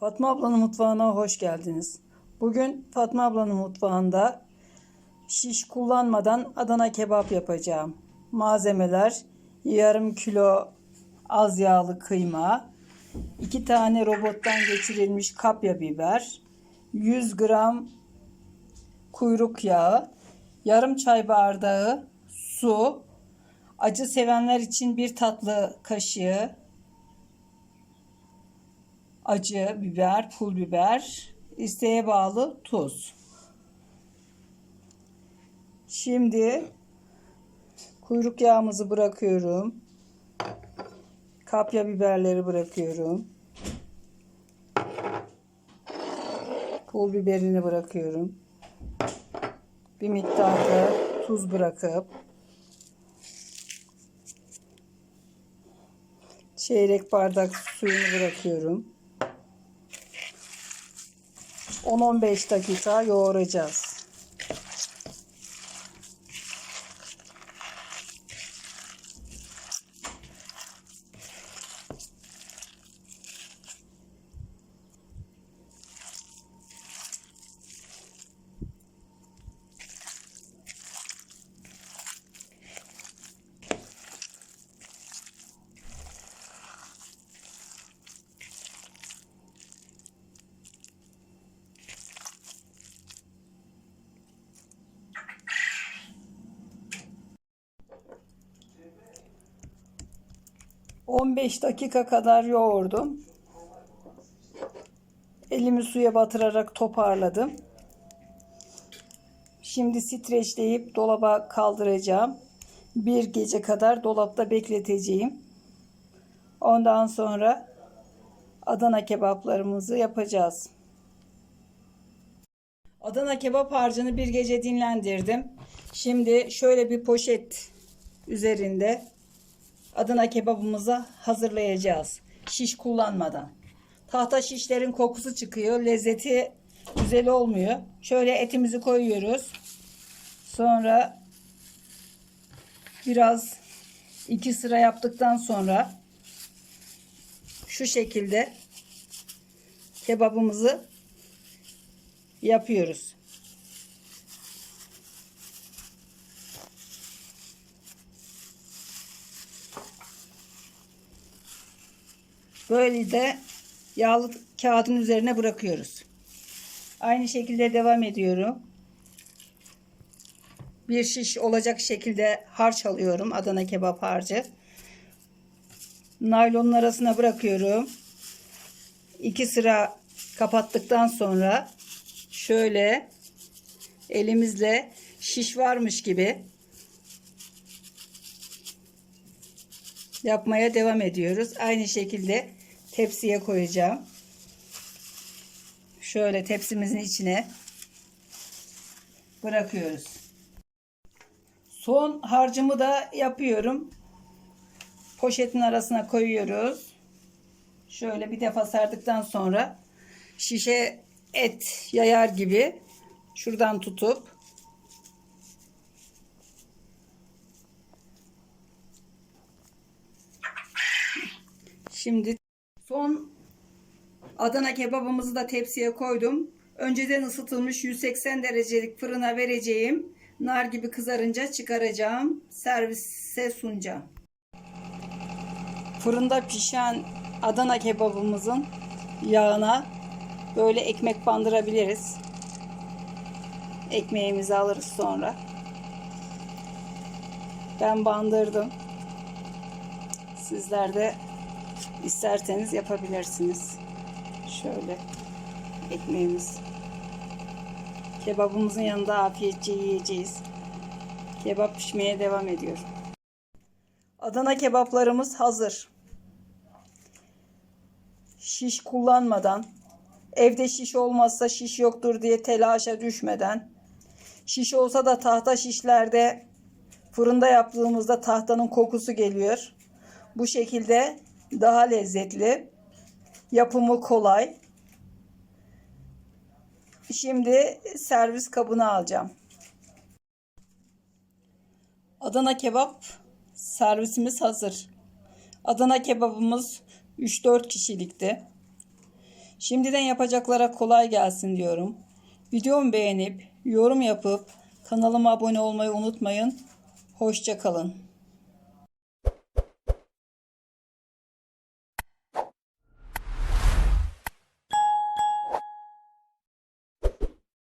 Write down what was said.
Fatma ablanın mutfağına hoş geldiniz. Bugün Fatma ablanın mutfağında şiş kullanmadan Adana kebap yapacağım. Malzemeler yarım kilo az yağlı kıyma, 2 tane robottan geçirilmiş kapya biber, 100 gram kuyruk yağı, yarım çay bardağı su, acı sevenler için bir tatlı kaşığı acı biber, pul biber, isteğe bağlı tuz. Şimdi kuyruk yağımızı bırakıyorum. Kapya biberleri bırakıyorum. Pul biberini bırakıyorum. Bir miktar da tuz bırakıp çeyrek bardak suyunu bırakıyorum. 10-15 dakika yoğuracağız. ...15 dakika kadar yoğurdum. Elimi suya batırarak toparladım. Şimdi streçleyip dolaba kaldıracağım. Bir gece kadar dolapta bekleteceğim. Ondan sonra Adana kebaplarımızı yapacağız. Adana kebap harcını bir gece dinlendirdim. Şimdi şöyle bir poşet üzerinde Adana kebabımızı hazırlayacağız. Şiş kullanmadan. Tahta şişlerin kokusu çıkıyor. Lezzeti güzel olmuyor. Şöyle etimizi koyuyoruz. Sonra biraz iki sıra yaptıktan sonra şu şekilde kebabımızı yapıyoruz. Böyle de yağlı kağıdın üzerine bırakıyoruz. Aynı şekilde devam ediyorum. Bir şiş olacak şekilde harç alıyorum. Adana kebap harcı. Naylonun arasına bırakıyorum. İki sıra kapattıktan sonra şöyle elimizle şiş varmış gibi yapmaya devam ediyoruz. Aynı şekilde tepsiye koyacağım. Şöyle tepsimizin içine bırakıyoruz. Son harcımı da yapıyorum. Poşetin arasına koyuyoruz. Şöyle bir defa sardıktan sonra şişe et yayar gibi şuradan tutup Şimdi son Adana kebabımızı da tepsiye koydum. Önceden ısıtılmış 180 derecelik fırına vereceğim. Nar gibi kızarınca çıkaracağım. Servise sunacağım. Fırında pişen Adana kebabımızın yağına böyle ekmek bandırabiliriz. Ekmeğimizi alırız sonra. Ben bandırdım. Sizler de isterseniz yapabilirsiniz. Şöyle ekmeğimiz. Kebabımızın yanında afiyetçe yiyeceğiz. Kebap pişmeye devam ediyor. Adana kebaplarımız hazır. Şiş kullanmadan, evde şiş olmazsa şiş yoktur diye telaşa düşmeden, şiş olsa da tahta şişlerde fırında yaptığımızda tahtanın kokusu geliyor. Bu şekilde daha lezzetli. Yapımı kolay. Şimdi servis kabına alacağım. Adana kebap servisimiz hazır. Adana kebabımız 3-4 kişilikti. Şimdiden yapacaklara kolay gelsin diyorum. Videomu beğenip yorum yapıp kanalıma abone olmayı unutmayın. Hoşça kalın.